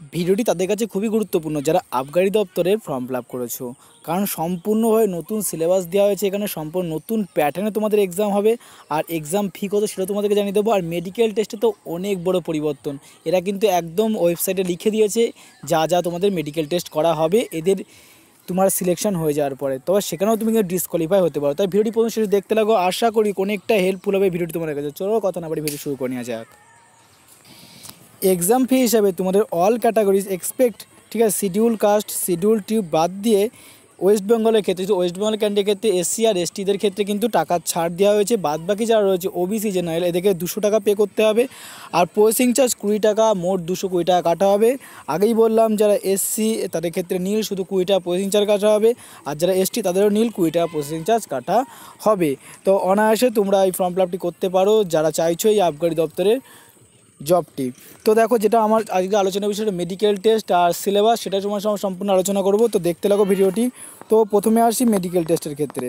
ভিডিওটি তাদের কাছে খুবই গুরুত্বপূর্ণ। যারা আবগারি দপ্তরের ফর্ম ফিল আপ করেছ, কারণ সম্পূর্ণভাবে নতুন সিলেবাস দেওয়া হয়েছে এখানে, সম্পূর্ণ নতুন প্যাটার্নে তোমাদের এক্সাম হবে, আর এক্সাম ফি কত সেটা তোমাদেরকে জানিয়ে দেবো, আর মেডিকেল টেস্টে তো অনেক বড় পরিবর্তন। এরা কিন্তু একদম ওয়েবসাইটে লিখে দিয়েছে, যা যা তোমাদের মেডিকেল টেস্ট করা হবে, এদের তোমার সিলেকশন হয়ে যাওয়ার পরে। তবে সেখানেও তুমি কিন্তু ডিসকোয়ালিফাই হতে পারো। তাই ভিডিওটি প্রথম শেষে দেখতে লাগো, আশা করি অনেকটা হেল্পফুল হবে ভিডিওটি তোমার কাছে। চলো কথা না বাড়ি ভিডিও শুরু করে নেওয়া যাক। এক্সাম ফি হিসাবে তোমাদের অল ক্যাটাগরিজ এক্সপেক্ট ঠিক আছে শিডিউল কাস্ট শিডিউল টিউব বাদ দিয়ে ওয়েস্ট বেঙ্গলের ক্ষেত্রে ওয়েস্ট বেঙ্গল ক্যান্ডিডেটের ক্ষেত্রে এসসি আর এসটিদের ক্ষেত্রে কিন্তু টাকার ছাড় দেওয়া হয়েছে। বাদ বাকি যারা রয়েছে ওবিসি জেনারেল এদেরকে দুশো টাকা পে করতে হবে। আর প্রসেসিং চার্জ কুড়ি টাকা, মোট দুশো কুড়ি টাকা কাটা হবে। আগেই বললাম, যারা এসসি তাদের ক্ষেত্রে নীল শুধু কুড়ি টাকা প্রসেসিং চার্জ কাটা হবে। আর যারা এসটি তাদেরও নীল কুড়ি টাকা প্রসেসিং চার্জ কাটা হবে। তো অনায়াসে তোমরা এই ফর্ম ফিল করতে পারো। যারা চাইছো এই আবগারি দপ্তরের জবটি তো দেখো যেটা আমার আজকে আলোচনা বিষয় মেডিকেল টেস্ট আর সিলেবাস সেটা তোমার সঙ্গে সম্পূর্ণ আলোচনা করব। তো দেখতে লাগো ভিডিওটি। তো প্রথমে আসি মেডিকেল টেস্টের ক্ষেত্রে।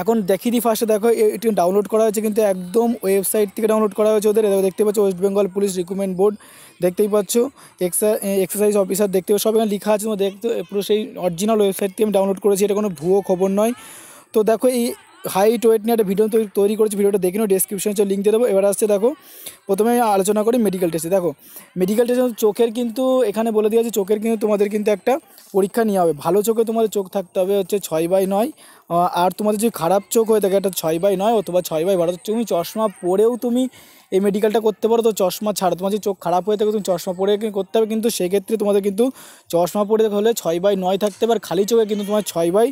এখন দেখিয়ে দিই ফার্স্টে দেখো এটি ডাউনলোড করা হয়েছে কিন্তু একদম ওয়েবসাইট থেকে ডাউনলোড করা হয়েছে ওদের। দেখতে পাচ্ছ West Bengal police recruitment board দেখতেই পাচ্ছ। এক্সারসাইজ অফিসার দেখতে পাচ্ছ, সব এখানে লেখা আছে দেখতে, পুরো সেই অরিজিনাল ওয়েবসাইট থেকে আমি ডাউনলোড করেছি, এটা কোনো ভুয়ো খবর নয়। তো দেখো এই হাইট ওয়েট নিয়ে একটা ভিডিও তৈরি করেছি। ভিডিওটা দেখে নিও ডিসক্রিপশনে লিঙ্ক দিয়ে দেবো। এবার আসছে দেখো, প্রথমে আলোচনা করি মেডিকেল টেস্টে দেখো মেডিকেল টেস্টে চোখের কিন্তু, এখানে বলে দেওয়া আছে, চোখের কিন্তু তোমাদের কিন্তু একটা পরীক্ষা নেওয়া হবে। ভালো চোখে তোমাদের চোখ থাকতে হবে হচ্ছে ছয় বাই নয়। আর তোমাদের যদি খারাপ চোখ হয়ে থাকে, একটা ছয় বাই নয় অথবা ছয় বাই বারো, তুমি চশমা পরেও তুমি এই মেডিকেলটা করতে পারো। তো চশমা ছাড়া তোমার যদি চোখ খারাপ হয়ে থাকে, তুমি চশমা পরে করতে হবে। কিন্তু সেক্ষেত্রে তোমাদের কিন্তু চশমা পরে হলে ছয় বাই নয় থাকতে আর খালি চোখে কিন্তু তোমার ছয় বাই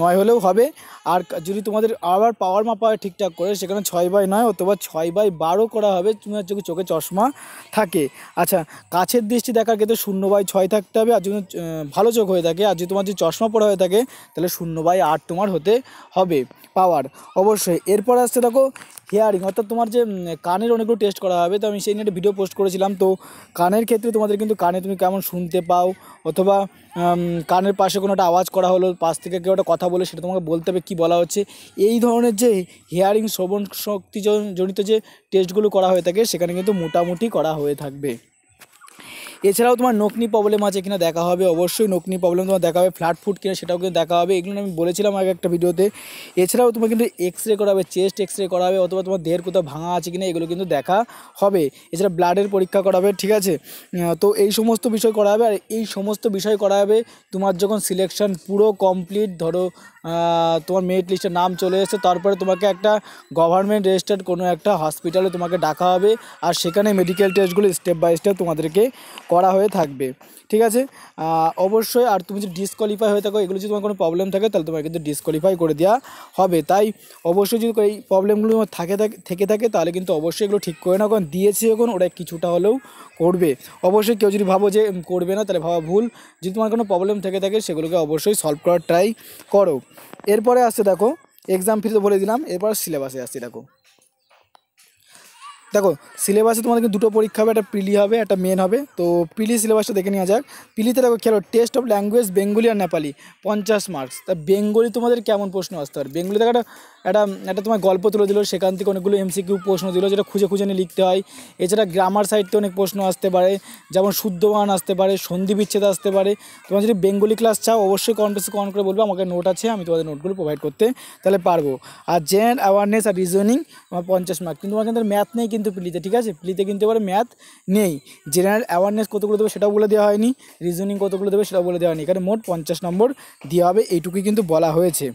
নয় হলেও হবে। আর যদি তোমাদের আবার পাওয়ার মাপা হয় ঠিকঠাক করে, সেখানে ছয় বাই নয় অথবা ছয় বাই বারো করা হবে তোমার চোখে চোখে চশমা থাকে। আচ্ছা কাছের দৃষ্টি দেখার ক্ষেত্রে শূন্য বাই ছয় থাকতে হবে। আর যদি ভালো চোখ হয়ে থাকে, আর যদি তোমার যদি চশমা পড়া হয়ে থাকে, তাহলে শূন্য বাই আট তোমার হতে হবে পাওয়ার অবশ্যই, এরপর আসতে দেখো হিয়ারিং অর্থাৎ তোমার যে কানের অনেকগুলো টেস্ট করা হবে, তো আমি সেই নিয়ে একটা ভিডিও পোস্ট করেছিলাম। তো কানের ক্ষেত্রে তোমাদের কিন্তু কানে তুমি কেমন শুনতে পাও, অথবা কানের পাশে কোনো একটা আওয়াজ করা হলো, পাশ থেকে কেউ একটা কথা বলে, সেটা তোমাকে বলতে হবে কী বলা হচ্ছে। এই ধরনের যে হিয়ারিং শ্রবণ শক্তি জনিত যে টেস্টগুলো করা হয়ে থাকে, সেখানে কিন্তু মোটামুটি করা হয়ে থাকবে। এছাড়াও তোমার নকনি প্রবলেম আছে কিনা দেখা হবে, অবশ্যই নকনি প্রবলেম তোমার দেখা হবে ফ্ল্যাট ফুট কিনা সেটাও কিন্তু দেখা হবে, এগুলো আমি বলেছিলাম আগে একটা ভিডিওতে। এছাড়াও তোমার কিন্তু এক্স রে করা হবে চেস্ট এক্স রে করা হবে, অথবা তোমার দেহের কোথাও ভাঙা আছে কিনা এগুলো কিন্তু দেখা হবে। এছাড়া ব্লাডের পরীক্ষা করা হবে, ঠিক আছে? তো এই সমস্ত বিষয় করা হবে, আর এই সমস্ত বিষয় করা হবে, তোমার যখন সিলেকশন পুরো কমপ্লিট ধরো তোমার মেরিট লিস্টের নাম চলে এসেছে, তারপরে তোমাকে একটা গভর্নমেন্ট রেজিস্টার্ড কোনো একটা হসপিটালে তোমাকে ডাকা হবে, আর সেখানে মেডিকেল টেস্টগুলো স্টেপ বাই স্টেপ তোমাদেরকে করা হয়ে থাকবে, ঠিক আছে? অবশ্যই, আর তুমি যদি ডিসকোয়ালিফাই হয়ে থাকো, এগুলো যদি তোমার কোনো প্রবলেম থাকে, তাহলে তোমাকে কিন্তু ডিসকোয়ালিফাই করে দেওয়া হবে। তাই অবশ্যই যদি এই প্রবলেমগুলো তোমার থাকে থাকে, থেকে তাহলে কিন্তু অবশ্যই এগুলো ঠিক করে না কারণ দিয়েছে যখন ওরা কিছুটা হলেও করবে। অবশ্যই কেউ যদি ভাবো যে করবে না, তাহলে ভাবা ভুল। যদি তোমার কোনো প্রবলেম থেকে থাকে, সেগুলোকে অবশ্যই সলভ করার ট্রাই করো। এরপরে আসছে, দেখো এক্সাম ফি বলে দিলাম, এরপর সিলেবাসে আসছে, দেখো। দেখো সিলেবাসে তোমাদের দুটো পরীক্ষা হবে, একটা প্রিলি হবে, একটা মেন হবে। তো প্রিলি সিলেবাসটা দেখে নেওয়া যাক। প্রিলিতে দেখো, খেলো টেস্ট অফ ল্যাঙ্গুয়েজ বেঙ্গলি আর নেপালি পঞ্চাশ মার্কস তা বেঙ্গলি তোমাদের কেমন প্রশ্ন আসতে পারে? বেঙ্গলি দেখো একটা একটা একটা তোমার গল্প তুলে দিল, সেখান থেকে অনেকগুলো এমসিকিউ প্রশ্ন দিল, যেটা খুঁজে খুঁজে নিয়ে লিখতে হয়। এছাড়া গ্রামার সাইড থেকে অনেক প্রশ্ন আসতে পারে, যেমন শুদ্ধ বান আসতে পারে, সন্ধি বিচ্ছেদ আসতে পারে। তোমার যদি বেঙ্গলি ক্লাস চাও, অবশ্যই কন্টেস্টে কমেন্ট করে বলব, আমাকে নোট আছে, আমি তোমাদের নোটগুলো প্রোভাইড করতে তাহলে পারব। আর জেন অ্যাওয়ারনেস আর রিজনিং আমার পঞ্চাশ মার্ক কিন্তু তোমার কিন্তু ম্যাথ নেই কিন্তু প্লিতে ঠিক আছে? প্লিতে কিন্তু এবারে ম্যাথ নেই। জেনারেল অ্যাওয়ারনেস কতগুলো দেবে সেটাও বলে দেওয়া হয়নি রিজনিং কতগুলো দেবে সেটাও বলে দেওয়া হয়নি। এখানে মোট পঞ্চাশ নম্বর দেওয়া হবে, এইটুকুই কিন্তু বলা হয়েছে।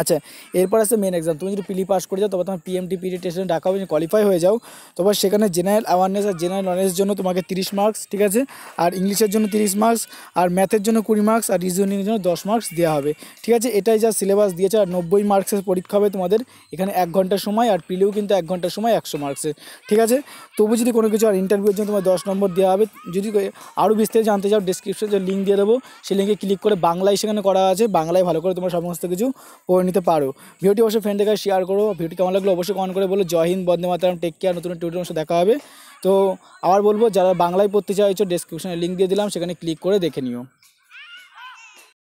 আচ্ছা এরপর আছে মেন এক্সাম তুমি যদি পিলি পাস করে যাও, তবে তোমার পিএমটি পিডি টেস্টে ডাকা হবে কোয়ালিফাই হয়ে যাও। তবে সেখানে জেনারেল অ্যাওয়ারনেস আর জেনারেল নলেজের জন্য তোমাকে তিরিশ মার্কস ঠিক আছে? আর ইংলিশের জন্য তিরিশ মার্কস আর ম্যাথের জন্য কুড়ি মার্কস আর রিজনিংয়ের জন্য দশ মার্কস দেওয়া হবে। ঠিক আছে? এটাই যা সিলেবাস দিয়েছে, আর নব্বই মার্কসের পরীক্ষা হবে তোমাদের এখানে এক ঘণ্টার সময়, আর পিলেও কিন্তু এক ঘণ্টার সময় একশো মার্কসের ঠিক আছে? তবু যদি কোনো কিছু আর ইন্টারভিউর জন্য তোমার দশ নম্বর দেওয়া হবে, যদি আরও বিস্তারিত জানতে চাও ডিসক্রিপশনে যে লিঙ্ক দিয়ে দেবো, সেই লিঙ্কে ক্লিক করে বাংলায় সেখানে করা আছে। বাংলায় ভালো করে তোমরা সমস্ত কিছু নিতে পারো। ভিডিওটি অবশ্যই ফ্রেন্ডের কাছে শেয়ার করো। ভিডিওটি কেমন লাগল অবশ্যই কমেন্ট করে বলো। জয় হিন্দ, বন্দে মাতারাম টেক কেয়ার নতুন টিউটোরিয়াল সাথে দেখা হবে। তো আবার বলব, যারা বাংলায় পড়তে চাইছো ডিসক্রিপশনে লিঙ্ক দিয়ে দিলাম, সেখানে ক্লিক করে দেখে নিও।